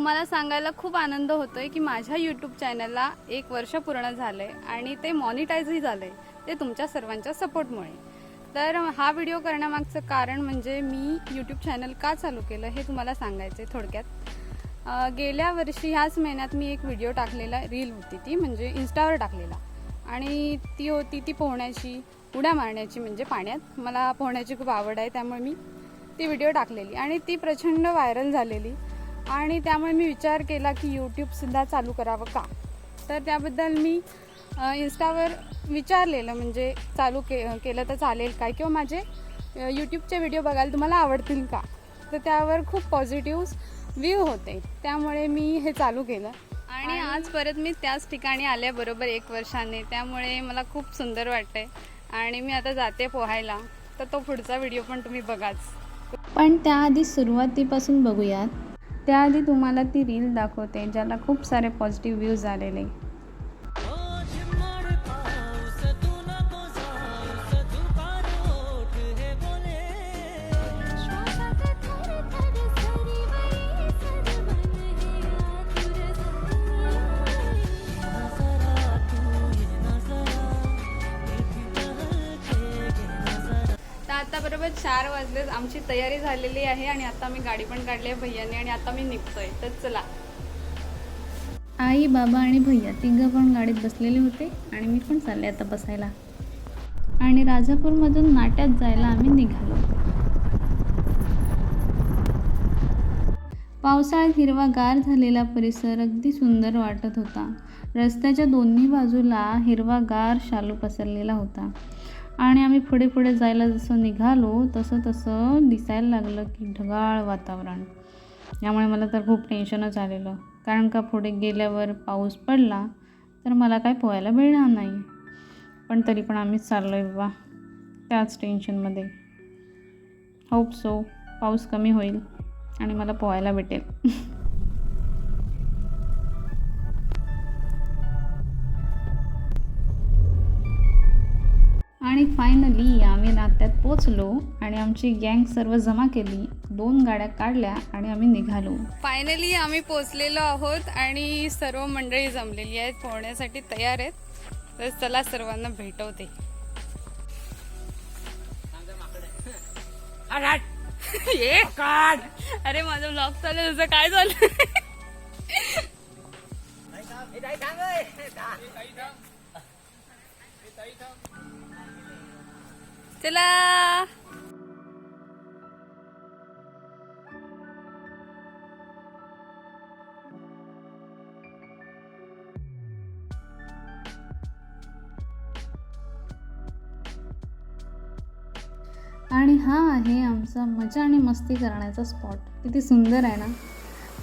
मला सांगायला खूप आनंद होतोय की माझ्या यूट्यूब चॅनलला एक वर्ष पूर्ण झालंय आणि ते मॉनिटाईजही झालंय ते तुमच्या सर्वांच्या सपोर्टमुळे तर हा व्हिडिओ करण्यामागचं कारण म्हणजे मी यूट्यूब चॅनल का चालू केलं हे तुम्हाला सांगायचं आहे थोडक्यात गेल्या वर्षी ह्याच महिन्यात मी एक व्हिडिओ टाकलेला रील होती ती म्हणजे इन्स्टावर टाकलेला. आणि ती होती ती पोहण्याची उड्या मारण्याची म्हणजे पाण्यात. मला पोहण्याची खूप आवड आहे त्यामुळे मी ती व्हिडिओ टाकलेली. आणि ती प्रचंड व्हायरल झालेली. आणि त्यामुळे मी विचार केला की यूट्यूबसुद्धा चालू करावं का? तर त्याबद्दल मी इन्स्टावर विचारलेलं म्हणजे चालू के केलं तर चालेल काय? किंवा माझे यूट्यूबचे व्हिडिओ बघायला तुम्हाला आवडतील का? तर त्यावर खूप पॉझिटिव्ह व्ह्यू होते. त्यामुळे मी हे चालू केलं. आणि आज परत मी त्याच ठिकाणी आल्याबरोबर एक वर्षाने. त्यामुळे मला खूप सुंदर वाटतंय. आणि मी आता जाते पोहायला. तर तो पुढचा व्हिडिओ पण तुम्ही बघाच. पण त्याआधी सुरुवातीपासून बघूयात. त्याआधी तुम्हाला ती रील दाखवते ज्याला खूप सारे पॉझिटिव्ह व्ह्यूज आलेले. आता बरोबर चार वाजलेच आमची तयारी झालेली आहे आणि आता मी गाडी पण काढली आहे भैयाने आणि आता मी निघतोय. तर चला. आई बाबा आणि भैया तिघं पण गाडीत बसलेले होते आणि मी पण चालले आता बसायला. आणि राजापूरमधून नाट्यात जायला आम्ही निघालो. पावसाळ्यात हिरवागार झालेला परिसर अगदी सुंदर वाटत होता. रस्त्याच्या दोन्ही बाजूला हिरवागार शालू पसरलेला होता. आणि आम्ही पुढे पुढे जायला जसं निघालो तसं तसं दिसायला लागलं की ढगाळ वातावरण. यामुळे मला तर खूप टेन्शनच आलेलं. कारण का पुढे गेल्यावर पाऊस पडला तर मला काय पोहायला मिळणार नाही. पण तरी पण आम्हीच चाललो आहे बाबा त्याच टेन्शनमध्ये होप सो पाऊस कमी होईल आणि मला पोहायला भेटेल. आणि फायनली आम्ही नात्यात पोचलो आणि आमची गँग सर्व जमा केली. दोन गाड्या काढल्या आणि आम्ही निघालो. फायनली आम्ही पोचलेलो आहोत आणि सर्व मंडळी जमलेली आहेत पोहण्यासाठी तयार आहेत. तर चला सर्वांना भेटवते. ये! काढ अरे माझं ब्लॉग चालू तुझं काय झालं चला. आणि हा आहे आमचा मजा आणि मस्ती करण्याचा स्पॉट किती सुंदर आहे ना?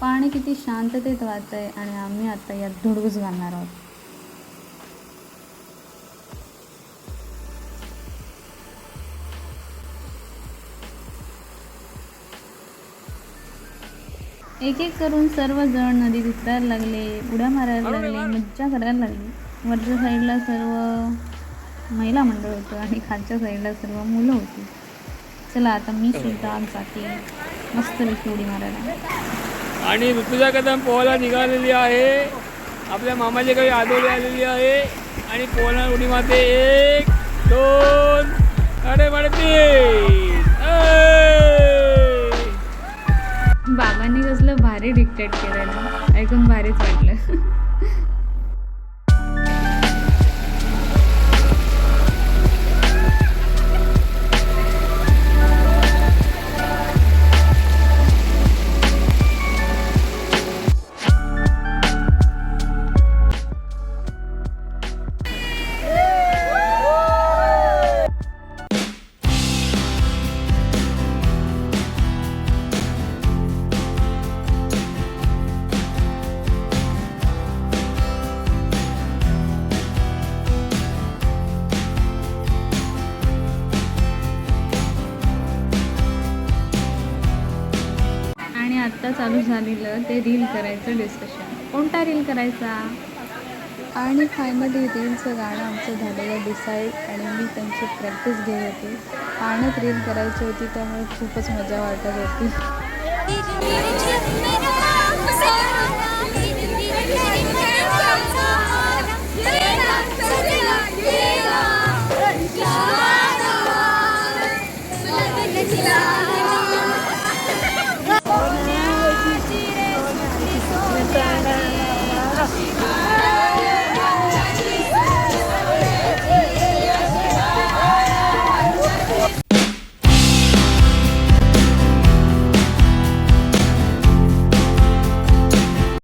पाणी किती शांततेत वाहत आहे आणि आम्ही आता यात धुडगूस घालणार आहोत. एक एक करून सर्वजण नदीत उतरायला लागले उड्या मारायला लागले मज्जा करायला लागली. वरच्या साईडला सर्व महिला मंडळ होतं आणि खालच्या साईडला सर्व मुलं होती. चला आता मी सुद्धा जाते मस्तपैकी उडी मारायला. आणि ऋतुजा कदम पोहायला निघालेली आहे. आपल्या मामाच्या काही आदोली आलेली आहे. आणि पोहणार उडी मारते एक दोन अरे बडे बाबांनी कसलं भारी डिक्टेट केलं ना. ऐकून भारीच वाटलं. आत्ता चालू झालेलं ते रील करायचं डिस्कशन कोणता रील करायचा? आणि फायनली रीलचं गाणं आमचं झालेलं डिसाईड आणि मी त्यांची प्रॅक्टिस घेत होते. पाण्यात रील करायची होती त्यामुळे खूपच मजा वाटत होती.